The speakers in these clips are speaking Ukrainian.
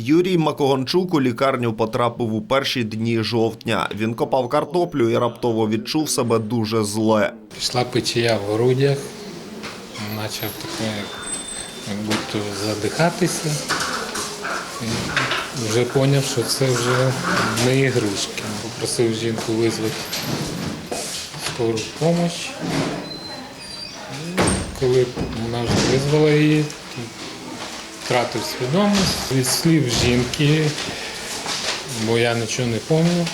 Юрій Макогончук у лікарню потрапив у перші дні жовтня. Він копав картоплю і раптово відчув себе дуже зле. Пішла печія в грудях, почав таке, як будто задихатися. І вже зрозумів, що це вже не ігрушки. Попросив жінку визвати скору допомогу. Коли вона вже визвала її, втратив свідомість. Від слів жінки, бо я нічого не пам'ятаю,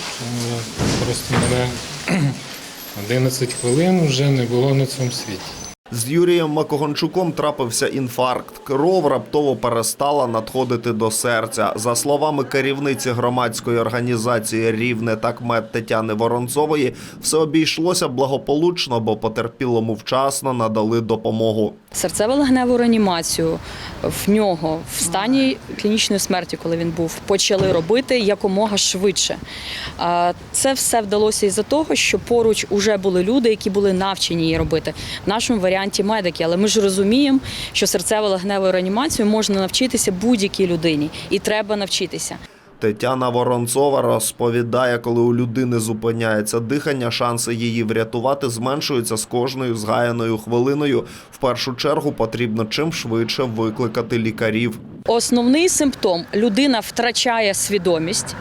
просто мене 11 хвилин вже не було на цьому світі. З Юрієм Макогончуком трапився інфаркт. Кров раптово перестала надходити до серця. За словами керівниці громадської організації Рівне такмет Тетяни Воронцової, все обійшлося благополучно, бо потерпілому вчасно надали допомогу. Серцево-легневу реанімацію в нього в стані клінічної смерті, коли він був, почали робити якомога швидше. Це все вдалося із-за того, що поруч уже були люди, які були навчені її робити. В нашому варіанті медики, але ми ж розуміємо, що серцево-легневу реанімацію можна навчитися будь-якій людині, і треба навчитися. Тетяна Воронцова розповідає, коли у людини зупиняється дихання, шанси її врятувати зменшуються з кожною згаяною хвилиною. В першу чергу потрібно чим швидше викликати лікарів. Основний симптом людина втрачає свідомість.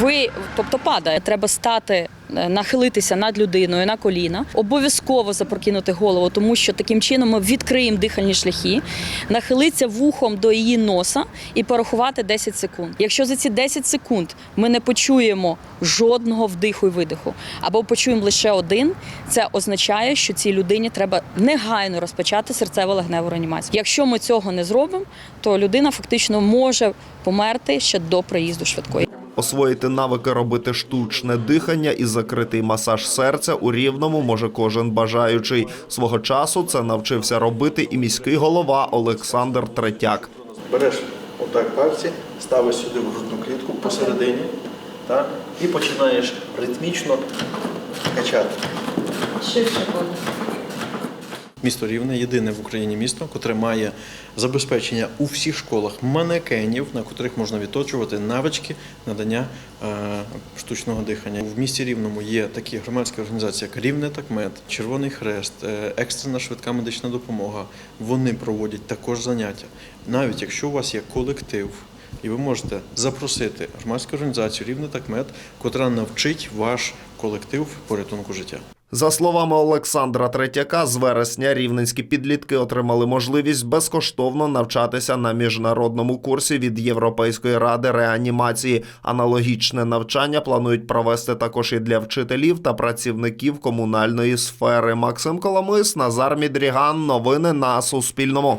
Ви, тобто падає, треба стати, е, нахилитися над людиною на коліна, обов'язково запрокинути голову, тому що таким чином ми відкриємо дихальні шляхи, нахилитися вухом до її носа і порахувати 10 секунд. Якщо за ці 10 секунд ми не почуємо жодного вдиху і видиху, або почуємо лише один, це означає, що цій людині треба негайно розпочати серцево-легневу реанімацію. Якщо ми цього не зробимо, то людина фактично може померти ще до приїзду швидкої. Освоїти навики робити штучне дихання і закритий масаж серця у рівному може кожен бажаючий. Свого часу це навчився робити і міський голова Олександр Третяк. Береш отак пальці, ставиш сюди в грудну клітку посередині так, і починаєш ритмічно качати. Місто Рівне єдине в Україні місто, котре має забезпечення у всіх школах манекенів, на котрих можна відточувати навички надання е, штучного дихання. В місті Рівному є такі громадські організації, як Рівне Такмет, Червоний Хрест, е, екстрена швидка медична допомога. Вони проводять також заняття. Навіть якщо у вас є колектив. І ви можете запросити громадську організацію Рівне Такмет, котра навчить ваш колектив порятунку життя. За словами Олександра Третяка, з вересня рівненські підлітки отримали можливість безкоштовно навчатися на міжнародному курсі від Європейської ради реанімації. Аналогічне навчання планують провести також і для вчителів та працівників комунальної сфери. Максим Коломис, Назар Мідріган. Новини на Суспільному.